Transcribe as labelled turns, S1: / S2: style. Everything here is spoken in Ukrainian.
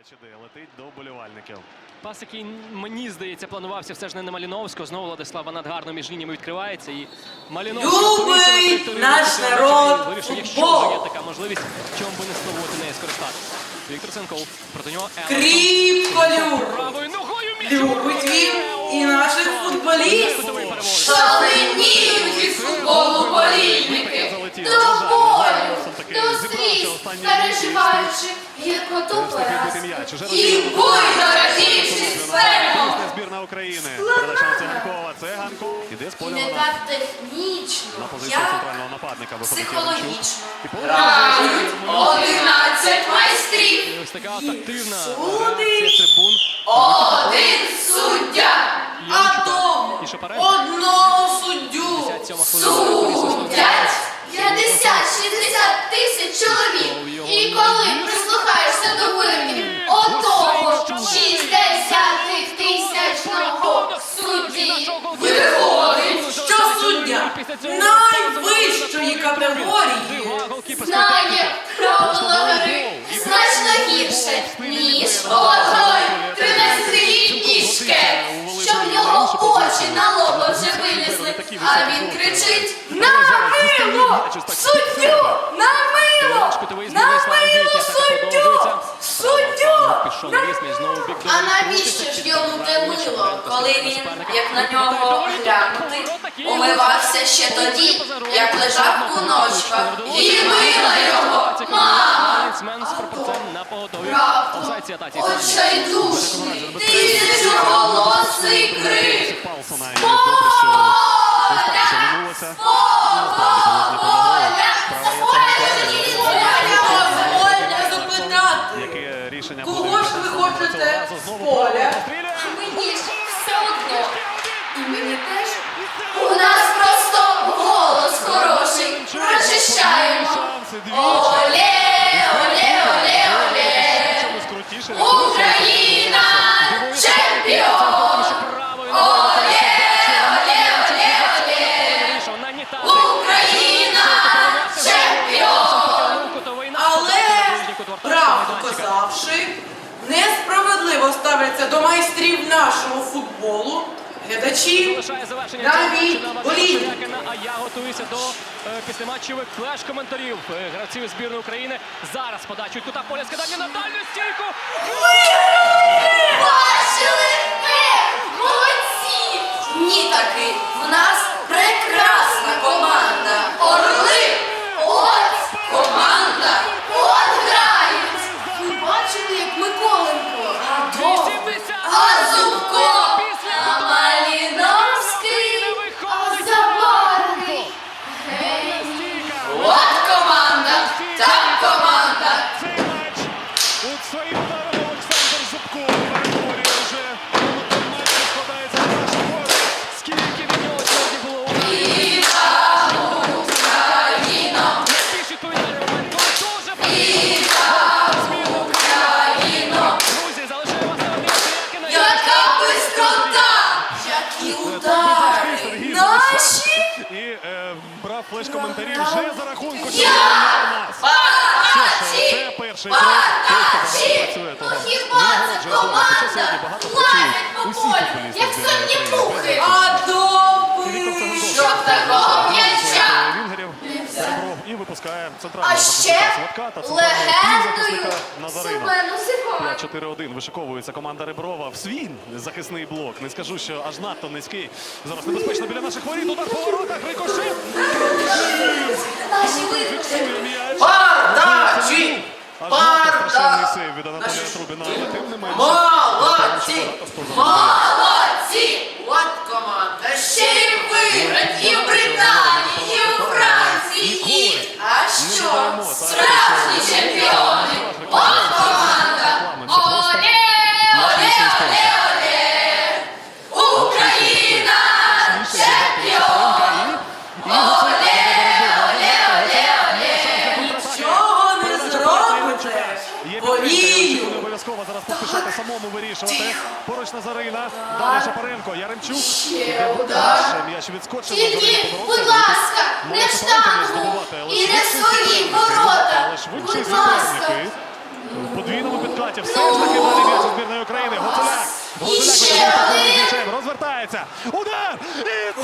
S1: М'яч іде, летить до вболівальників.
S2: Пас, який мені здається, планувався все ж не на Маліновського. Знову Владислав Ванат гарно між лініями відкривається. І Маліновський
S3: Любий наш народ,
S2: вирішив, якщо вже є така можливість, чому би не спробувати нею скористатися. Віктор Ценков проти нього.
S3: Кріпко любить.
S2: Ногою.
S3: Любить він і наших футболістів.
S4: Шаленіють від футболу болільники.
S1: Залетів.
S4: До болю, до сліз,
S1: останній
S4: переживаючи гіркоту
S1: Уже
S4: І радівши з перемог.
S1: Збірна України. Передача на Циганкова. Циганков. Іде з
S4: І
S1: поля
S4: не так технічно,
S1: на позицію
S4: як
S1: центрального нападника.
S4: Психологічно. Грають 11 майстрів,
S2: І Ось така активна реакція трибун.
S4: один суддя.
S3: А тому одного суддю
S2: 57 хвилина.
S4: Судять 50-60 тисяч чоловік. І коли прислухаєшся до вирків отого 60 тисячного судді, виходить,
S3: що суддя найвищої категорії
S4: знає правила гри значно гірше, ніж одної 13-літній шкет, щоб його очі на лоба вже вилізли, а він кричить «На! Суддю! На мило! На мило суддю! Суддю! А навіщо ж йому те мило, коли він, як на нього глянути, умивався ще тоді, як лежав у ночках, і мила його мама.
S2: Атаці.
S4: очайдушний, тисячоголосий крик.
S1: Палсона. І добре, що ось так все минулося. Насправді, коли ж не подавали. Права є
S3: Дозвольте запитати,
S1: Яке рішення
S3: кого ж ви хочете з поля?
S4: Мені ж все одно. І мені теж. У нас просто голос хороший. Прочищаємо. Оле,
S3: до майстрів нашого футболу глядачі.
S2: Лишає завершення
S3: Навіть
S2: Шулякина, а я готуюся до е, післяматчевих флеш-коментарів е, гравців збірної України. Зараз подачу кута поля скидання на дальню стійку.
S4: Бачили? Е, молодці! Ні таки, в нас прекрасна команда. Які удари! Наші!
S1: І е, брав флеш-коментарі вже за рахунку
S4: Я! Бачі!
S1: це перший крок. Багато
S4: Бачі! Ну хіба це команда? Лазять по
S1: усі
S4: полю, як мухи!
S3: А доби!
S1: Ребров і
S4: А ще легендою. Семену Сикону.
S1: 5-4-1 вишиковується команда Реброва в свій захисний блок. Не скажу, що аж надто низький. Зараз небезпечно біля наших воріт. Удар по воротах. Рикошет. Фіксує м'яч.
S3: Бардачі!
S1: Аж надто страшенний сейв від Анатолія Трубіна. Але тим не менше. Самому вирішувати. Поруч Назарина. Далі Шапаренко. Яремчук.
S4: Ще удар.
S1: М'яч відскочив.
S4: Тільки, будь ласка, не в штангу і не в свої ворота. Будь ласка.
S1: В подвійному підкаті. Все ж таки далі м'яч збірної України.
S4: Ще один.
S1: Розвертається. Удар! І